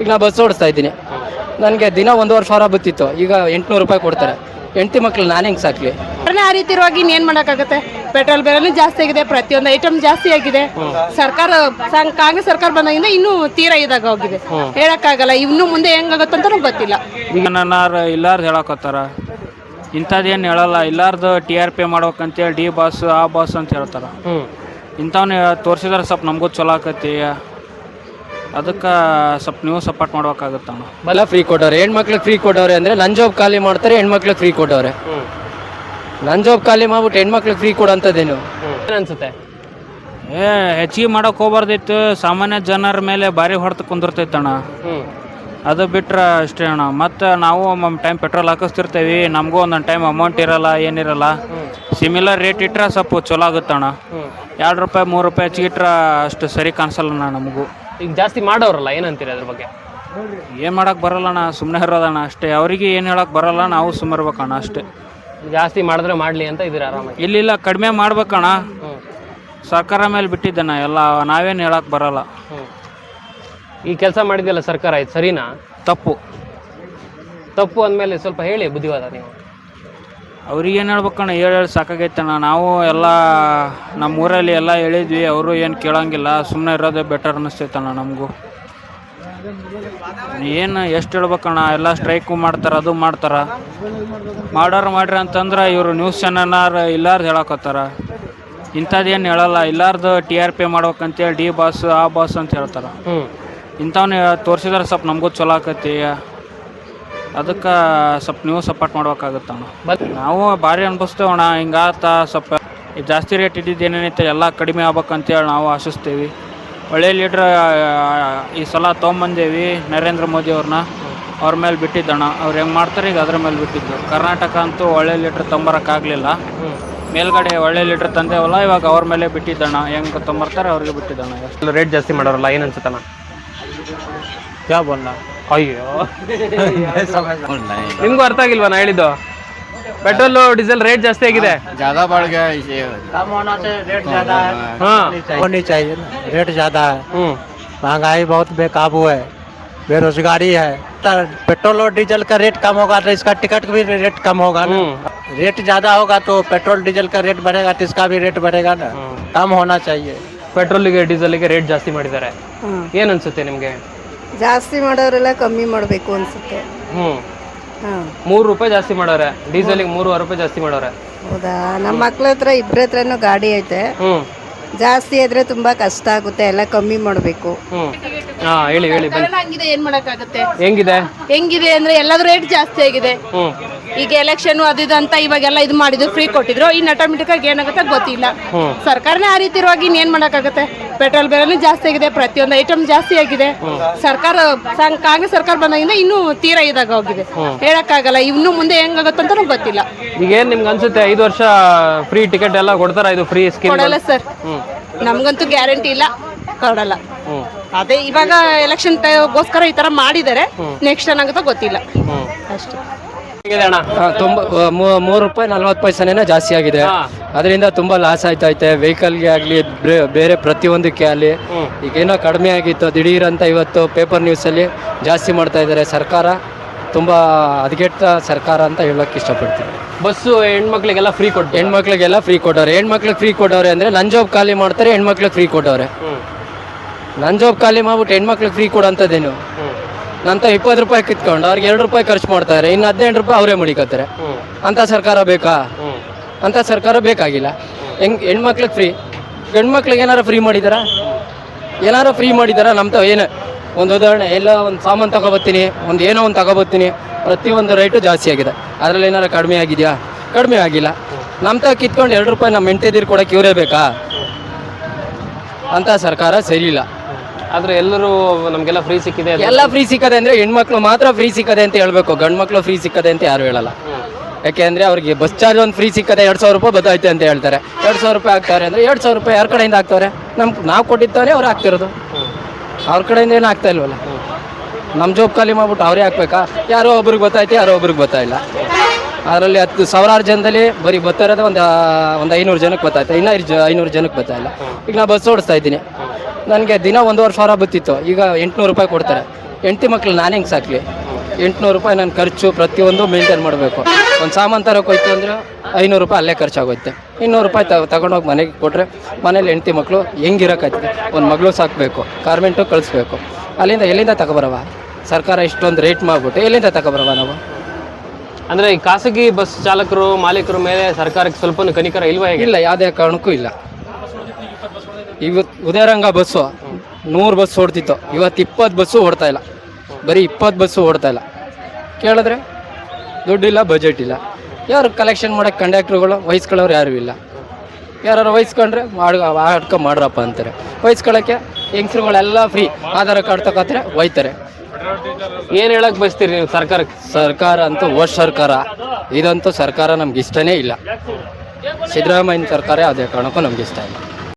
ಈಗ ನಾ ಬಸ್ ಓಡಿಸ್ತಾ ಇದ್ದೀನಿ. ನನಗೆ ದಿನ ಒಂದೂವರೆ ಸಾವಿರ ಬತ್ತಿತ್ತು. ಈಗ ಎಂಟುನೂರು ರೂಪಾಯಿ ಕೊಡ್ತಾರೆ. ಹೆಂಡತಿ ಮಕ್ಳು ನಾನು ಹೆಂಗೆ ಸಾಕ್ಲಿ? ಆ ರೀತಿ ಇರುವಾಗ ಇನ್ನೇನು ಮಾಡೋಕ್ಕಾಗುತ್ತೆ? ಪೆಟ್ರೋಲ್ ಬೆಲೆನೂ ಜಾಸ್ತಿ ಆಗಿದೆ ಪ್ರತಿಯೊಂದು ಐಟಮ್ ಜಾಸ್ತಿ ಆಗಿದೆ. ಸರ್ಕಾರ ಸಂ- ಕಾಂಗ್ರೆಸ್ ಸರ್ಕಾರ ಬಂದಾಗಿಂದ ಇನ್ನೂ ತೀರಾ ಇದಾಗ ಹೋಗಿದೆ. ಹೇಳಕ್ಕಾಗಲ್ಲ ಇನ್ನು ಮುಂದೆ ಹೆಂಗಾಗುತ್ತೆ ಅಂತ ಗೊತ್ತಿಲ್ಲ. ಈಗ ನನ್ನಾರು ಇಲ್ಲಾರ್ದು ಹೇಳಕತ್ತಾರ ಇಂಥದ್ದೇನು ಹೇಳಲ್ಲ ಇಲ್ಲಾರ್ದು ಟಿ ಆರ್ ಪಿ ಮಾಡ್ಬೇಕಂತೇಳಿ ಡಿ ಬಾಸ್ ಆ ಬಾಸ್ ಅಂತ ಹೇಳ್ತಾರ. ಇಂಥವ್ನ ತೋರಿಸಿದ್ರೆ ಸ್ವಲ್ಪ ನಮಗೂ ಚಲೋ ಆಕತಿ ಅದಕ್ಕೆ ಸ್ವಲ್ಪ ನೀವು ಸಪೋರ್ಟ್ ಮಾಡ್ಬೇಕಾಗತ್ತಣ್ಣ ಎಲ್ಲ ಫ್ರೀ ಕೊಟ್ಟವ್ರೆ ಹೆಣ್ಮಕ್ಳಿಗೆ ಫ್ರೀ ಕೊಟ್ಟವ್ರೆ ಅಂದರೆ ನನ್ನ ಜಾಬ್ ಖಾಲಿ ಮಾಡ್ತಾರೆ ಹೆಣ್ಮಕ್ಳಿಗೆ ಫ್ರೀ ಕೊಟ್ಟವ್ರೆ ನನ್ನ ಜಾಬ್ ಖಾಲಿ ಮಾಡ್ಬಿಟ್ಟು ಹೆಣ್ಮಕ್ಳಿಗೆ ಫ್ರೀ ಕೊಡೋಂಥದ್ದೇನು? ಅನ್ಸುತ್ತೆ ಏ ಹೆಚ್ಚಿಗೆ ಮಾಡೋಕೆ ಹೋಗ್ಬಾರ್ದಿತ್ತು. ಸಾಮಾನ್ಯ ಜನರ ಮೇಲೆ ಭಾರಿ ಹೊಡೆದು ಕುಂದಿರ್ತೈತಣ್ಣ ಅದು ಬಿಟ್ರೆ ಅಷ್ಟೇ ಅಣ್ಣ. ಮತ್ತು ನಾವು ಒಮ್ಮೊಮ್ಮೆ ಟೈಮ್ ಪೆಟ್ರೋಲ್ ಹಾಕಿಸ್ತಿರ್ತೀವಿ. ನಮಗೂ ಒಂದೊಂದು ಟೈಮ್ ಅಮೌಂಟ್ ಇರಲ್ಲ ಏನಿರಲ್ಲ. ಸಿಮಿಲರ್ ರೇಟ್ ಇಟ್ಟರೆ ಸ್ವಲ್ಪ ಚಲೋ ಆಗುತ್ತಣ್ಣ ಎರಡು ರೂಪಾಯಿ ಮೂರು ರೂಪಾಯಿ ಹೆಚ್ಚಿಗೆ ಇಟ್ರೆ ಅಷ್ಟು ಸರಿ ಕಾಣಿಸಲ್ಲಣ್ಣ ನಮಗೂ. ಈಗ ಜಾಸ್ತಿ ಮಾಡೋರಲ್ಲ ಏನಂತೀರಿ ಅದ್ರ ಬಗ್ಗೆ? ಏನು ಬರಲ್ಲ ಬರಲ್ಲಣ್ಣ ಸುಮ್ಮನೆ ಇರೋದಣ್ಣ ಅಷ್ಟೇ. ಅವರಿಗೆ ಏನು ಹೇಳೋಕೆ ಬರಲ್ಲ ನಾವು ಸುಮ್ಮನೆ ಇರ್ಬೇಕಣ್ಣ ಅಷ್ಟೇ. ಜಾಸ್ತಿ ಮಾಡಿದ್ರೆ ಮಾಡ್ಲಿ ಅಂತ ಇದೀರ ಆರಾಮಾಗಿ? ಇಲ್ಲಿಲ್ಲ ಕಡಿಮೆ ಮಾಡ್ಬೇಕಣ್ಣ. ಸರ್ಕಾರ ಮೇಲೆ ಬಿಟ್ಟಿದ್ದಣ್ಣ ಎಲ್ಲ ನಾವೇನು ಹೇಳಕ್ಕೆ ಬರಲ್ಲ. ಈ ಕೆಲಸ ಮಾಡಿದ್ಯಲ್ಲ ಸರ್ಕಾರ ಇದು ಸರಿನಾ? ತಪ್ಪು. ತಪ್ಪು ಅಂದಮೇಲೆ ಸ್ವಲ್ಪ ಹೇಳಿ ಬುದ್ಧಿವಾದ ನೀವು. ಅವ್ರಿಗೆ ಏನು ಹೇಳ್ಬೇಕಣ್ಣ ಹೇಳಿ ಹೇಳಿ ಸಾಕಾಗೈತಣ್ಣ ನಾವು ಎಲ್ಲ ನಮ್ಮ ಊರಲ್ಲಿ ಎಲ್ಲ ಹೇಳಿದ್ವಿ. ಅವರು ಏನು ಕೇಳೋಂಗಿಲ್ಲ. ಸುಮ್ಮನೆ ಇರೋದೇ ಬೆಟರ್ ಅನ್ನಿಸ್ತೈತಣ್ಣ ನಮಗೂ. ಏನು ಎಷ್ಟು ಹೇಳ್ಬೇಕಣ್ಣ ಎಲ್ಲ ಸ್ಟ್ರೈಕು ಮಾಡ್ತಾರೆ ಅದು ಮಾಡ್ತಾರೆ. ಮಾಡೋರು ಮಾಡ್ರಿ ಅಂತಂದ್ರೆ ಇವರು ನ್ಯೂಸ್ ಚಾನಲ್ನಾರ ಇಲ್ಲಾರ್ದು ಹೇಳಕತ್ತಾರ. ಇಂಥದ್ದೇನು ಹೇಳಲ್ಲ. ಇಲ್ಲಾರ್ದು ಟಿ ಆರ್ ಪಿ ಮಾಡ್ಬೇಕಂತೇಳಿ ಡಿ ಬಾಸ್ ಆ ಬಾಸ್ ಅಂತ ಹೇಳ್ತಾರೆ. ಇಂಥವನ್ನ ಇಂಥವ್ನ ತೋರಿಸಿದ್ರೆ ಸ್ವಲ್ಪ ನಮಗೂ ಚಲೋ ಆಕತಿ ಅದಕ್ಕೆ ಸ್ವಲ್ಪ ನೀವು ಸಪೋರ್ಟ್ ಮಾಡ್ಬೇಕಾಗತ್ತಣ್ಣ ಬಟ್ ನಾವು ಭಾರಿ ಅನ್ಭವಿಸ್ತೇವಣ್ಣ ಹಿಂಗಾತ ಸ್ವಲ್ಪ ಈ ಜಾಸ್ತಿ ರೇಟ್ ಇದ್ದಿದ್ದು ಏನೇನೈತೆ ಎಲ್ಲ ಕಡಿಮೆ ಆಗ್ಬೇಕಂತೇಳಿ ನಾವು ಆಶಿಸ್ತೀವಿ. ಒಳ್ಳೆ ಲೀಡ್ರ್ ಈ ಸಲ ತೊಗೊಂಬಂದೇವಿ ನರೇಂದ್ರ ಮೋದಿ ಅವ್ರನ್ನ ಅವ್ರ ಮೇಲೆ ಬಿಟ್ಟಿದ್ದಣ್ಣ ಅವ್ರು ಹೆಂಗೆ ಮಾಡ್ತಾರೆ ಈಗ ಅದ್ರ ಮೇಲೆ ಬಿಟ್ಟಿದ್ದು. ಕರ್ನಾಟಕ ಅಂತೂ ಒಳ್ಳೆ ಲೀಟ್ರ್ ತೊಂಬರೋಕ್ಕಾಗಲಿಲ್ಲ ಮೇಲ್ಗಡೆ ಒಳ್ಳೆ ಲೀಟ್ರ್ ತಂದೇವಲ್ಲ ಇವಾಗ ಅವ್ರ ಮೇಲೆ ಬಿಟ್ಟಿದ್ದಣ್ಣ ಹೆಂಗೆ ತೊಂಬರ್ತಾರೆ ಅವ್ರಿಗೆ ಬಿಟ್ಟಿದ್ದಣ್ಣ ಎಷ್ಟು ರೇಟ್ ಜಾಸ್ತಿ ಮಾಡೋರಲ್ಲ ಏನು ಅನ್ಸುತ್ತಣ್ಣ? ಯಾವ ಬೋಲ್ಲ ಅಯ್ಯೋ ನಿಮ್ಗೂ ಅರ್ಥ ಆಗಿಲ್ವಾ ನಾ ಹೇಳಿದ್ದು ಪೆಟ್ರೋಲ್ ಡೀಸೆಲ್ ರೇಟ್ ಜಾಸ್ತಿ ಆಗಿದೆ ज्यादा बढ़ गया इसे ಹಾ होनी चाहिए ना रेट ज़्यादा है ಹ್ಮ್ महंगाई बहुत बेकाबू है बेरोजगारी है तो पेट्रोल और डीजल का रेट कम होगा तो इसका टिकट भी रेट कम होगा ना हम्म। रेट ज़्यादा होगा तो पेट्रोल डीजल का रेट बढ़ेगा तो इसका भी रेट बढ़ेगा ना कम होना चाहिए ಪೆಟ್ರೋಲಿಗೆ ಡೀಸೆಲ್ಗೆ ರೇಟ್ ಜಾಸ್ತಿ ಮಾಡಿದ್ದಾರೆ ಏನ್ ಅನ್ಸುತ್ತೆ ನಿಮ್ಗೆ ಜಾಸ್ತಿ ಮಾಡೋರೆಲ್ಲ ಕಮ್ಮಿ ಮಾಡಬೇಕು ಅನ್ಸುತ್ತೆ. ಹ್ಞೂ ಹಾಂ. ಮೂರು ರೂಪಾಯಿ ಜಾಸ್ತಿ ಮಾಡೋರೆ. ಡೀಸೆಲ್ಗೆ ಮೂರುವರೆ ರೂಪಾಯಿ ಜಾಸ್ತಿ ಮಾಡೋರೆ. ಹೌದಾ? ನಮ್ಮ ಮಕ್ಳ ಹತ್ರ ಇಬ್ಬರ ಹತ್ರನೂ ಗಾಡಿ ಐತೆ. ಹ್ಞೂ ಜಾಸ್ತಿ ಇದ್ರೆ ತುಂಬಾ ಕಷ್ಟ ಆಗುತ್ತೆ ಎಲ್ಲ ಕಮ್ಮಿ ಮಾಡಬೇಕು. ಹ್ಮ್. ಹಾ ಹೇಳಿ ಹೇಳಿ ಬನ್ನಿ. ಹಂಗಿದೆ ಏನ್ ಮಾಡಕ್ಕಾಗತ್ತೆ? ಹೆಂಗಿದೆ? ಹೆಂಗಿದೆ ಅಂದ್ರೆ ಎಲ್ಲಾದ್ರೂ ರೇಟ್ ಜಾಸ್ತಿ ಆಗಿದೆ. ಹ್ಮ್. ಈಗ ಎಲೆಕ್ಷನ್ ಅದು ಇದು ಅಂತ ಇವಾಗೆಲ್ಲ ಇದು ಮಾಡಿದ್ರು ಫ್ರೀ ಕೊಟ್ಟಿದ್ರು ಇನ್ ಆಟೋಮೆಟಿಕ್ ಆಗಿ ಏನಾಗುತ್ತೆ? ಗೊತ್ತಿಲ್ಲ. ಸರ್ಕಾರನೇ ಆ ರೀತಿ ಇರುವಾಗ ಇನ್ನೇನು ಮಾಡಕ್ಕಾಗತ್ತೆ? ಪೆಟ್ರೋಲ್ ಬೆಲೆನೂ ಜಾಸ್ತಿ ಆಗಿದೆ ಪ್ರತಿಯೊಂದು ಐಟಮ್ ಜಾಸ್ತಿ ಆಗಿದೆ. ಸರ್ಕಾರ ಸಂ- ಕಾಂಗ್ರೆಸ್ ಸರ್ಕಾರ ಬಂದಾಗಿಂದ ಇನ್ನೂ ತೀರಾ ಇದಾಗ ಹೋಗಿದೆ. ಹೇಳಕ್ಕಾಗಲ್ಲ ಇನ್ನು ಮುಂದೆ ಹೆಂಗಾಗತ್ತಂತ ಗೊತ್ತಿಲ್ಲ. ಈಗ ಏನ್ ನಿಮ್ಗೆ ಅನ್ಸುತ್ತೆ ಐದು ವರ್ಷ ಫ್ರೀ ಟಿಕೆಟ್ ಎಲ್ಲ ಕೊಡ್ತಾರ ಇದು ಫ್ರೀ ಸ್ಕೀಮ್ ಕೊಡಲ್ಲ ಸರ್. ನಮ್ಗಂತೂ ಗ್ಯಾರಂಟಿ ಇಲ್ಲ ಕೊಡಲ್ಲ. ಅದೇ ಇವಾಗ ಎಲೆಕ್ಷನ್ ಗೋಸ್ಕರ ಈ ತರ ಮಾಡಿದ್ದಾರೆ. ನೆಕ್ಸ್ಟ್ ಏನಾಗುತ್ತೋ ಗೊತ್ತಿಲ್ಲ. ಅಷ್ಟೇ. ಅಣ್ಣ? ತುಂಬ ಮೂರು ರೂಪಾಯಿ ನಲ್ವತ್ತು ಪೈಸೆನೇ ಜಾಸ್ತಿ ಆಗಿದೆ. ಅದರಿಂದ ತುಂಬಾ ಲಾಸ್ ಆಯ್ತೈತೆ ವೆಹಿಕಲ್ಗೆ ಆಗಲಿ ಬೇರೆ ಪ್ರತಿಯೊಂದಕ್ಕೆ ಆಗಲಿ ಈಗೇನೋ ಕಡಿಮೆ ಆಗಿತ್ತು. ದಿಢೀರಂತ ಅಂತ ಇವತ್ತು ಪೇಪರ್ ನ್ಯೂಸಲ್ಲಿ ಜಾಸ್ತಿ ಮಾಡ್ತಾ ಇದ್ದಾರೆ. ಸರ್ಕಾರ ತುಂಬ ಅದಗೆಟ್ಟ ಸರ್ಕಾರ ಅಂತ ಹೇಳೋಕೆ ಇಷ್ಟಪಡ್ತೀನಿ. ಬಸ್ಸು ಹೆಣ್ಮಕ್ಳಿಗೆಲ್ಲ ಫ್ರೀ ಕೊಟ್ಟು ಹೆಣ್ಮಕ್ಳಿಗೆಲ್ಲ ಫ್ರೀ ಕೊಟ್ಟವ್ರೆ. ಹೆಣ್ಮಕ್ಳಿಗೆ ಫ್ರೀ ಕೊಟ್ಟವ್ರೆ ಅಂದರೆ ನನ್ನ ಜಾಬ್ ಖಾಲಿ ಮಾಡ್ತಾರೆ ಹೆಣ್ಮಕ್ಳಿಗೆ ಫ್ರೀ ಕೊಟ್ಟವ್ರೆ. ನನ್ನ ಜಾಬ್ ಖಾಲಿ ಮಾಡ್ಬಿಟ್ಟು ಹೆಣ್ಮಕ್ಳಿಗೆ ಫ್ರೀ ಕೊಡೋಂಥದ್ದೇನು? ನಂತ ಇಪ್ಪತ್ತು ರೂಪಾಯಿ ಕಿತ್ಕೊಂಡು ಅವ್ರಿಗೆ ಎರಡು ರೂಪಾಯಿ ಖರ್ಚು ಮಾಡ್ತಾರೆ ಇನ್ನು ಹದಿನೆಂಟು ರೂಪಾಯಿ ಅವರೇ ಮಡಿಕತ್ತಾರೆ ಅಂತ ಸರ್ಕಾರ ಬೇಕಾ? ಅಂತ ಸರ್ಕಾರ ಬೇಕಾಗಿಲ್ಲ. ಹೆಂಗ್ ಹೆಣ್ಮಕ್ಳಿಗೆ ಫ್ರೀ? ಗಂಡ್ಮಕ್ಳಿಗೆ ಏನಾರು ಫ್ರೀ ಮಾಡಿದಾರ? ಏನಾರ ಫ್ರೀ ಮಾಡಿದಾರ? ನಮ್ಮ ತ ಏನು ಒಂದು ಉದಾಹರಣೆ ಎಲ್ಲ ಒಂದು ಸಾಮಾನು ತಗೊಬತ್ತೀನಿ ಒಂದು ಏನೋ ಒಂದು ತಗೊಬತ್ತೀನಿ ಪ್ರತಿಯೊಂದು ರೇಟು ಜಾಸ್ತಿ ಆಗಿದೆ. ಅದರಲ್ಲಿ ಏನಾರ ಕಡಿಮೆ ಆಗಿದೆಯಾ? ಕಡಿಮೆ ಆಗಿಲ್ಲ. ನಮ್ಮ ತ ಕಿತ್ಕೊಂಡು ಎರಡು ರೂಪಾಯಿ ನಮ್ಮ ಹೆಂಡತಿದಿರು ಕೊಡೋಕೆ ಇವರೇ ಬೇಕಾ? ಅಂತ ಸರ್ಕಾರ ಸರಿ ಇಲ್ಲ. ಆದ್ರೆ ಎಲ್ಲರೂ ನಮ್ಗೆಲ್ಲ ಫ್ರೀ ಸಿಕ್ಕಿದೆ ಎಲ್ಲ ಫ್ರೀ ಸಿಕ್ಕದೆ ಅಂದ್ರೆ ಹೆಣ್ಮಕ್ಳು ಮಾತ್ರ ಫ್ರೀ ಸಿಕ್ಕದೆ ಅಂತ ಹೇಳ್ಬೇಕು. ಗಂಡು ಮಕ್ಳು ಫ್ರೀ ಸಿಕ್ಕದೆ ಅಂತ ಯಾರು ಹೇಳಲ್ಲ. ಯಾಕೆ ಅಂದ್ರೆ ಅವ್ರಿಗೆ ಬಸ್ ಚಾರ್ಜ್ ಒಂದು ಫ್ರೀ ಸಿಕ್ಕದೆ ಎರಡು ಸಾವಿರ ರೂಪಾಯಿ ಬದೈತೆ ಅಂತ ಹೇಳ್ತಾರೆ. ಎರಡು ಸಾವಿರ ರೂಪಾಯಿ ಆಗ್ತಾರೆ ಅಂದ್ರೆ ಎರಡು ಸಾವಿರ ರೂಪಾಯಿ ಯಾರ ಕಡೆಯಿಂದ ಹಾಕ್ತಾರೆ ನಮ್ ನಾವು ಕೊಟ್ಟಿದ್ದಾನೆ ಅವ್ರು ಹಾಕ್ತಿರೋದು ಅವ್ರ ಕಡೆಯಿಂದ ಏನು ಆಗ್ತಾ ಇಲ್ವಲ್ಲ? ನಮ್ಮ ಜೋಬ್ ಖಾಲಿ ಮಾಡ್ಬಿಟ್ಟು ಅವರೇ ಹಾಕ್ಬೇಕಾ ಯಾರೋ ಒಬ್ರಿಗೆ ಗೊತ್ತಾಯ್ತು ಯಾರೋ ಒಬ್ರಿಗೆ ಗೊತ್ತಾಯಿಲ್ಲ ಅದರಲ್ಲಿ ಹತ್ತು ಸಾವಿರಾರು ಜನದಲ್ಲಿ ಬರೀ ಬರ್ತಾ ಇರೋದು ಒಂದು ಒಂದು ಐನೂರು ಜನಕ್ಕೆ ಗೊತ್ತಾಯ್ತು ಇನ್ನೂ ಐನೂರು ಜನಕ್ಕೆ ಗೊತ್ತಾಯಿಲ್ಲ ಈಗ ನಾ ಬಸ್ ಓಡಿಸ್ತಾ ಇದ್ದೀನಿ. ನನಗೆ ದಿನ ಒಂದೂವರೆ ಸಾವಿರ ಬತ್ತಿತ್ತು. ಈಗ ಎಂಟುನೂರು ರೂಪಾಯಿ ಕೊಡ್ತಾರೆ. ಹೆಂಡ್ತಿ ಮಕ್ಳು ನಾನು ಹೆಂಗೆ ಸಾಕಲಿ? ಎಂಟುನೂರು ರೂಪಾಯಿ ನನ್ನ ಖರ್ಚು ಪ್ರತಿಯೊಂದು ಮೇಂಟೈನ್ ಮಾಡಬೇಕು. ಒಂದು ಸಾಮಾನು ತರೋಕೆ ಹೋಯ್ತು ಅಂದರೆ ಐನೂರು ರೂಪಾಯಿ ಅಲ್ಲೇ ಖರ್ಚಾಗುತ್ತೆ ಇನ್ನೂರು ರೂಪಾಯಿ ತಗೊಂಡೋಗಿ ಮನೆಗೆ ಕೊಟ್ಟರೆ ಮನೇಲಿ ಹೆಂಡ್ತಿ ಮಕ್ಕಳು ಹೆಂಗಿರೋಕ್ಕಾಯ್ತದೆ ಒಂದು ಮಗಳು ಸಾಕಬೇಕು ಕಾರ್ಮೆಂಟು ಕಳಿಸ್ಬೇಕು. ಅಲ್ಲಿಂದ ಎಲ್ಲಿಂದ ತಗೊಬರವ? ಸರ್ಕಾರ ಇಷ್ಟೊಂದು ರೇಟ್ ಮಾಡಿಬಿಟ್ಟು ಎಲ್ಲಿಂದ ತಗೊಬರವ ನಾವು? ಅಂದರೆ ಈ ಖಾಸಗಿ ಬಸ್ ಚಾಲಕರು ಮಾಲೀಕರ ಮೇಲೆ ಸರ್ಕಾರಕ್ಕೆ ಸ್ವಲ್ಪ ಕನಿಕರ ಇಲ್ವಾ ಇಲ್ಲ ಯಾವುದೇ ಕಾರಣಕ್ಕೂ ಇಲ್ಲ. ಇವತ್ತು ಉದಯರಂಗ ಬಸ್ಸು ನೂರು ಬಸ್ ಓಡ್ತಿತ್ತು. ಇವತ್ತು ಇಪ್ಪತ್ತು ಬಸ್ಸು ಓಡ್ತಾ ಇಲ್ಲ. ಬರೀ ಇಪ್ಪತ್ತು ಬಸ್ಸು ಓಡ್ತಾ ಇಲ್ಲ. ಕೇಳಿದ್ರೆ ದುಡ್ಡಿಲ್ಲ ಬಜೆಟ್ ಇಲ್ಲ. ಯಾರು ಕಲೆಕ್ಷನ್ ಮಾಡೋಕ್ಕೆ ಕಂಡಕ್ಟ್ರುಗಳು ವಹಿಸ್ಕೊಳ್ಳೋರು ಯಾರೂ ಇಲ್ಲ. ಯಾರು ವಹಿಸ್ಕೊಂಡ್ರೆ ಮಾಡ್ ಆಡ್ಕೊ ಮಾಡ್ರಪ್ಪ ಅಂತಾರೆ. ವಹಿಸ್ಕೊಳ್ಳೋಕ್ಕೆ ಹೆಂಗಸ್ರುಗಳೆಲ್ಲ ಫ್ರೀ ಆಧಾರ್ ಕಾರ್ಡ್ ತಗೋತಾರೆ ಒಯ್ತಾರೆ. ಏನು ಹೇಳಕ್ಕೆ ಬಯಸ್ತೀರಿ ನೀವು ಸರ್ಕಾರಕ್ಕೆ ಸರ್ಕಾರ ಅಂತೂ ಓಟ್ ಸರ್ಕಾರ. ಇದಂತೂ ಸರ್ಕಾರ ನಮ್ಗೆ ಇಷ್ಟನೇ ಇಲ್ಲ. ಸಿದ್ದರಾಮಯ್ಯನ ಸರ್ಕಾರ ಯಾವುದೇ ಕಾರಣಕ್ಕೂ ನಮ್ಗೆ ಇಷ್ಟ ಇಲ್ಲ.